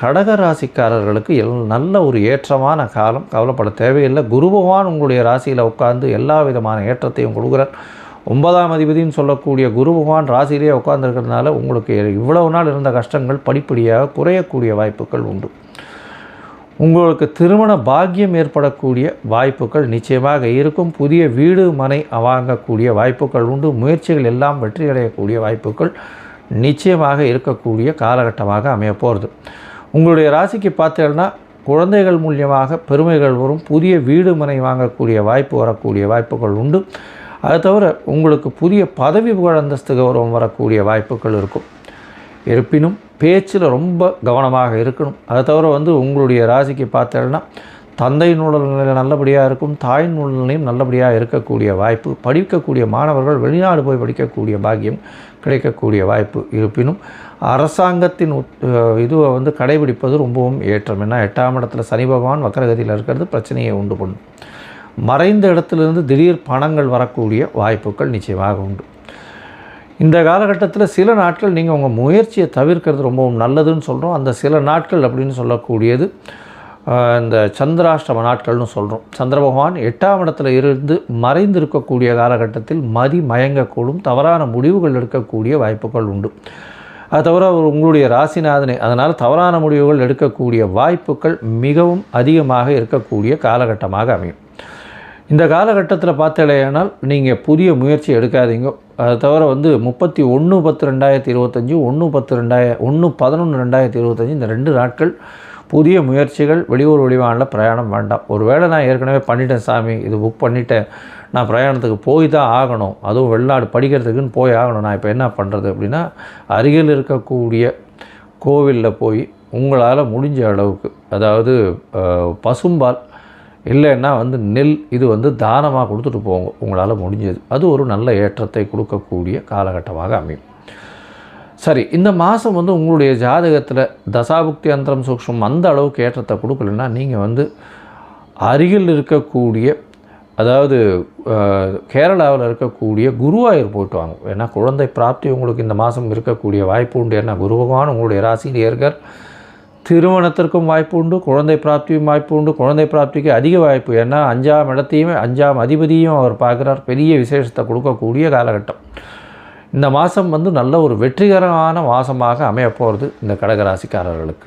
கடக ராசிக்காரர்களுக்கு எல் நல்ல ஒரு ஏற்றமான காலம். கவலைப்பட தேவையில்லை. குரு பகவான் உங்களுடைய ராசியில் உட்கார்ந்து எல்லா விதமான ஏற்றத்தையும் கொடுக்குறார். ஒன்பதாம் அதிபதினு சொல்லக்கூடிய குரு பகவான் ராசியிலே உட்கார்ந்துருக்கிறதுனால உங்களுக்கு இவ்வளவு நாள் இருந்த கஷ்டங்கள் படிப்படியாக குறையக்கூடிய வாய்ப்புகள் உண்டு. உங்களுக்கு திருமண பாக்கியம் ஏற்படக்கூடிய வாய்ப்புகள் நிச்சயமாக இருக்கும். புதிய வீடு மனை வாங்கக்கூடிய வாய்ப்புகள் உண்டு. முயற்சிகள் எல்லாம் வெற்றியடையக்கூடிய வாய்ப்புகள் நிச்சயமாக இருக்கக்கூடிய காலகட்டமாக அமையப்போகிறது உங்களுடைய ராசிக்கு பார்த்தீங்கன்னா குழந்தைகள் மூலியமாக பெருமைகள் வரும். புதிய வீடு மனை வாங்கக்கூடிய வாய்ப்பு வரக்கூடிய வாய்ப்புகள் உண்டு. அது தவிர உங்களுக்கு புதிய பதவி புகழ் அந்தஸ்து கௌரவம் வரக்கூடிய வாய்ப்புகள் இருக்கும். இருப்பினும் பேச்சில் ரொம்ப கவனமாக இருக்கணும். அதை தவிர வந்து உங்களுடைய ராசிக்கு பார்த்தேன்னா தந்தை உடல்நிலை நல்லபடியாக இருக்கும் தாயின் உடல்நிலையும் நல்லபடியாக இருக்கக்கூடிய வாய்ப்பு படிக்கக்கூடிய மாணவர்கள் வெளிநாடு போய் படிக்கக்கூடிய பாக்கியம் கிடைக்கக்கூடிய வாய்ப்பு இருப்பினும் அரசாங்கத்தின் இதுவை வந்து கடைபிடிப்பது ரொம்பவும் ஏற்றம். ஏன்னா எட்டாம் இடத்துல சனி பகவான் வக்கரகதியில் இருக்கிறது பிரச்சனையை உண்டு பண்ணும். மறைந்த இடத்துலேருந்து திடீர் பணங்கள் வரக்கூடிய வாய்ப்புகள் நிச்சயமாக உண்டு. இந்த காலகட்டத்தில் சில நாட்கள் நீங்கள் உங்கள் முயற்சியை தவிர்க்கிறது ரொம்பவும் நல்லதுன்னு சொல்கிறோம் அந்த சில நாட்கள் அப்படின்னு சொல்லக்கூடியது இந்த சந்திராஷ்டம நாட்கள்னு சொல்கிறோம் சந்திர பகவான் எட்டாம் இடத்துல இருந்து மறைந்து இருக்கக்கூடிய காலகட்டத்தில் மதி மயங்கக்கூடும் தவறான முடிவுகள் எடுக்கக்கூடிய வாய்ப்புகள் உண்டு. அது தவிர அவர் உங்களுடைய ராசிநாதனை அதனால் தவறான முடிவுகள் எடுக்கக்கூடிய வாய்ப்புகள் மிகவும் அதிகமாக இருக்கக்கூடிய காலகட்டமாக அமையும். இந்த காலகட்டத்தில் பார்த்தலையானால் நீங்கள் புதிய முயற்சி எடுக்காதீங்க. அதை தவிர வந்து முப்பத்தி ஒன்று பத்து ரெண்டாயிரத்தி இருபத்தஞ்சி ஒன்று பத்து ரெண்டாயிரம் ஒன்று பதினொன்று ரெண்டாயிரத்தி இருபத்தஞ்சி இந்த ரெண்டு நாட்கள் புதிய முயற்சிகள் வெளியூர் வெளிவானில் பிரயாணம் வேண்டாம். ஒரு வேளை நான் ஏற்கனவே பண்ணிட்டேன் சாமி இது புக் பண்ணிட்டேன். நான் பிரயாணத்துக்கு போய் தான் ஆகணும். அதுவும் வெளிநாடு படிக்கிறதுக்குன்னு போய் ஆகணும். நான் இப்போ என்ன பண்ணுறது அப்படின்னா அருகில் இருக்கக்கூடிய கோவிலில் போய் உங்களால் முடிஞ்ச அளவுக்கு அதாவது பசும்பால் இல்லைன்னா வந்து நெல் இது வந்து தானமாக கொடுத்துட்டு போங்க. உங்களால் முடிஞ்சது. அது ஒரு நல்ல ஏற்றத்தை கொடுக்கக்கூடிய காலகட்டமாக அமையும். சரி இந்த மாதம் வந்து உங்களுடைய ஜாதகத்தில் தசாபுக்தி அந்தரம் சூக்ஷம் அந்த அளவுக்கு ஏற்றத்தை கொடுக்கலன்னா நீங்கள் வந்து அருகில் இருக்கக்கூடிய அதாவது கேரளாவில் இருக்கக்கூடிய குருவாயூர் போயிட்டு வாங்க. ஏன்னா குழந்தை பிராப்தி உங்களுக்கு இந்த மாதம் இருக்கக்கூடிய வாய்ப்பு உண்டு. ஏன்னா குரு பகவான் உங்களுடைய ராசியில் ஏற்கர் திருமணத்திற்கும் வாய்ப்பு உண்டு குழந்தை பிராப்தியும் வாய்ப்பு உண்டு. குழந்தை பிராப்திக்கு அதிக வாய்ப்பு. ஏன்னா அஞ்சாம் இடத்தையுமே அஞ்சாம் அதிபதியும் அவர் பார்க்குறார். பெரிய விசேஷத்தை கொடுக்கக்கூடிய காலகட்டம். இந்த மாதம் வந்து நல்ல ஒரு வெற்றிகரமான மாதமாக அமையப்போகிறது இந்த கடகராசிக்காரர்களுக்கு.